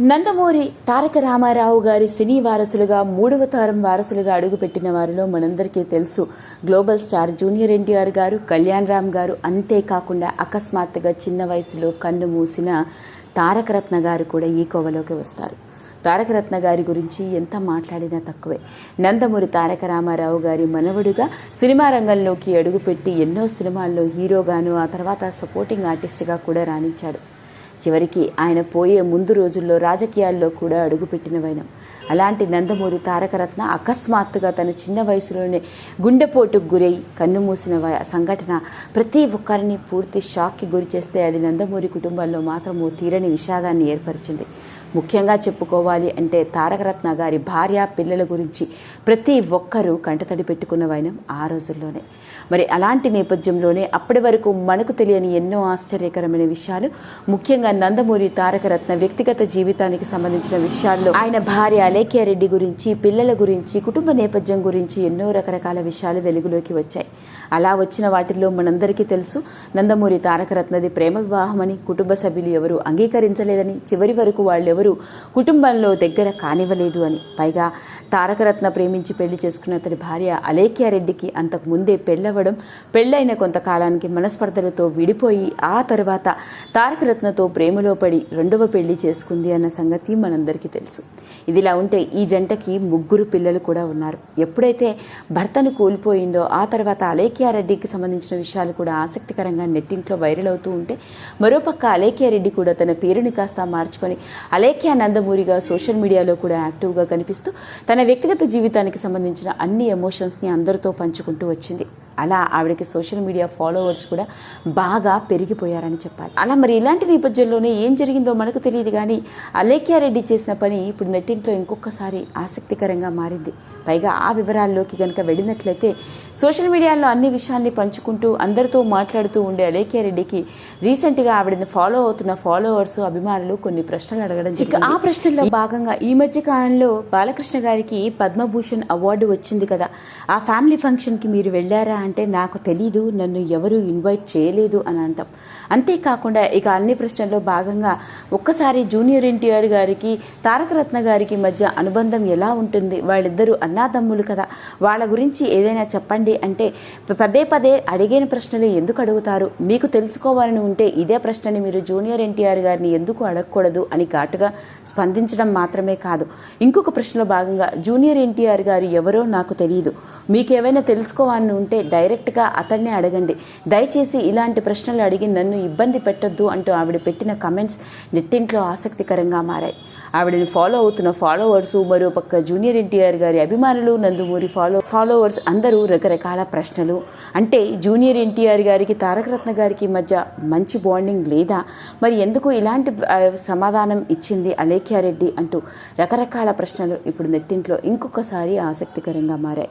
నందమూరి తారక రామారావు గారి సినీ వారసులుగా మూడవ తరం వారసులుగా అడుగుపెట్టిన వారిలో మనందరికీ తెలుసు. గ్లోబల్ స్టార్ జూనియర్ ఎన్టీఆర్ గారు కళ్యాణ్ రామ్ గారు అంతేకాకుండా అకస్మాత్తుగా చిన్న వయసులో కన్ను మూసిన తారకరత్న గారు కూడా ఈ కోవలోకి వస్తారు. తారకరత్న గారి గురించి ఎంత మాట్లాడినా తక్కువే. నందమూరి తారక రామారావు గారి మనవడుగా సినిమా రంగంలోకి అడుగుపెట్టి ఎన్నో సినిమాల్లో హీరోగాను ఆ తర్వాత సపోర్టింగ్ ఆర్టిస్ట్గా కూడా రాణించాడు. చివరికి ఆయన పోయే ముందు రోజుల్లో రాజకీయాల్లో కూడా అడుగుపెట్టిన వైనం. అలాంటి నందమూరి తారకరత్న అకస్మాత్తుగా తన చిన్న వయసులోనే గుండెపోటుకు గురై కన్నుమూసిన సంఘటన ప్రతి ఒక్కరిని పూర్తి షాక్కి గురి చేస్తే అది నందమూరి కుటుంబంలో మాత్రం ఓ తీరని విషాదాన్ని ఏర్పరిచింది. ముఖ్యంగా చెప్పుకోవాలి అంటే తారకరత్న గారి భార్య పిల్లల గురించి ప్రతి ఒక్కరూ కంటతడి పెట్టుకున్న వైనం ఆ రోజుల్లోనే. మరి అలాంటి నేపథ్యంలోనే అప్పటి వరకు మనకు తెలియని ఎన్నో ఆశ్చర్యకరమైన విషయాలు ముఖ్యంగా నందమూరి తారకరత్న వ్యక్తిగత జీవితానికి సంబంధించిన విషయాల్లో ఆయన భార్య అలేఖ్యారెడ్డి గురించి పిల్లల గురించి కుటుంబ నేపథ్యం గురించి ఎన్నో రకరకాల విషయాలు వెలుగులోకి వచ్చాయి. అలా వచ్చిన వాటిల్లో మనందరికీ తెలుసు నందమూరి తారకరత్నది ప్రేమ వివాహమని కుటుంబ సభ్యులు ఎవరు అంగీకరించలేదని చివరి వరకు వాళ్ళెవరూ కుటుంబంలో దగ్గర కానివ్వలేదు అని. పైగా తారకరత్న ప్రేమించి పెళ్ళి చేసుకున్న అతని భార్య అలేఖ్యారెడ్డికి అంతకు ముందే పెళ్ళవడం పెళ్ళైన కొంతకాలానికి మనస్పర్ధలతో విడిపోయి ఆ తర్వాత తారకరత్నతో ప్రేమలో పడి రెండవ పెళ్ళి చేసుకుంది అన్న సంగతి మనందరికీ తెలుసు. ఇదిలా ఉంటే ఈ జంటకి ముగ్గురు పిల్లలు కూడా ఉన్నారు. ఎప్పుడైతే భర్తను కోల్పోయిందో ఆ తర్వాత అలేఖ్యారెడ్డికి సంబంధించిన విషయాలు కూడా ఆసక్తికరంగా నెట్టింట్లో వైరల్ అవుతూ ఉంటే మరోపక్క అలేఖ్యారెడ్డి కూడా తన పేరుని కాస్త మార్చుకొని అలేఖ్య నందమూరిగా సోషల్ మీడియాలో కూడా యాక్టివ్గా కనిపిస్తూ తన వ్యక్తిగత జీవితానికి సంబంధించిన అన్ని ఎమోషన్స్ని అందరితో పంచుకుంటూ వచ్చింది. అలా ఆవిడకి సోషల్ మీడియా ఫాలోవర్స్ కూడా బాగా పెరిగిపోయారని చెప్పాలి. అలా మరి ఇలాంటి నేపథ్యంలోనే ఏం జరిగిందో మనకు తెలియదు కానీ అలేఖ్యారెడ్డి చేసిన పని ఇప్పుడు నెట్టింట్లో ఇంకొకసారి ఆసక్తికరంగా మారింది. పైగా ఆ వివరాల్లోకి కనుక వెళ్ళినట్లయితే సోషల్ మీడియాలో అన్ని విషయాల్ని పంచుకుంటూ అందరితో మాట్లాడుతూ ఉండే అలేఖ్యారెడ్డికి రీసెంట్గా ఆవిడని ఫాలో అవుతున్న ఫాలోవర్స్ అభిమానులు కొన్ని ప్రశ్నలు అడగడం ఇక ఆ ప్రశ్నల్లో భాగంగా ఈ మధ్య కాలంలో బాలకృష్ణ గారికి పద్మభూషణ్ అవార్డు వచ్చింది కదా. ఆ ఫ్యామిలీ ఫంక్షన్కి మీరు వెళ్ళారా అంటే నాకు తెలీదు నన్ను ఎవరు ఇన్వైట్ చేయలేదు అని అంటాం. అంతేకాకుండా ఇక అన్ని ప్రశ్నల్లో భాగంగా ఒక్కసారి జూనియర్ ఎన్టీఆర్ గారికి తారకరత్న గారికి మధ్య అనుబంధం ఎలా ఉంటుంది? వాళ్ళిద్దరూ అన్నాదమ్ములు కదా. వాళ్ళ గురించి ఏదైనా చెప్పండి అంటే పదే పదే అడిగిన ప్రశ్నలు ఎందుకు అడుగుతారు? మీకు తెలుసుకోవాలని ఉంటే ఇదే ప్రశ్నని మీరు జూనియర్ ఎన్టీఆర్ గారిని ఎందుకు అడగకూడదు అని ఘాటుగా స్పందించడం మాత్రమే కాదు. ఇంకొక ప్రశ్నలో భాగంగా జూనియర్ ఎన్టీఆర్ గారు ఎవరో నాకు తెలియదు మీకు ఏవైనా తెలుసుకోవాలని ఉంటే డైరెక్ట్గా అతన్నే అడగండి. దయచేసి ఇలాంటి ప్రశ్నలు అడిగి నన్ను ఇబ్బంది పెట్టొద్దు అంటూ ఆవిడ పెట్టిన కమెంట్స్ నెట్టింట్లో ఆసక్తికరంగా మారాయి. ఆవిడని ఫాలో అవుతున్న ఫాలోవర్స్ మరో పక్క జూనియర్ ఎన్టీఆర్ గారి అభిమానులు నందుమూరి ఫాలో ఫాలోవర్స్ అందరూ రకరకాల ప్రశ్నలు. అంటే జూనియర్ ఎన్టీఆర్ గారికి తారకరత్న గారికి మధ్య మంచి బాండింగ్ లేదా? మరి ఎందుకు ఇలాంటి సమాధానం ఇచ్చింది అలేఖ్యారెడ్డి అంటూ రకరకాల ప్రశ్నలు ఇప్పుడు నెట్టింట్లో ఇంకొకసారి ఆసక్తికరంగా మారాయి.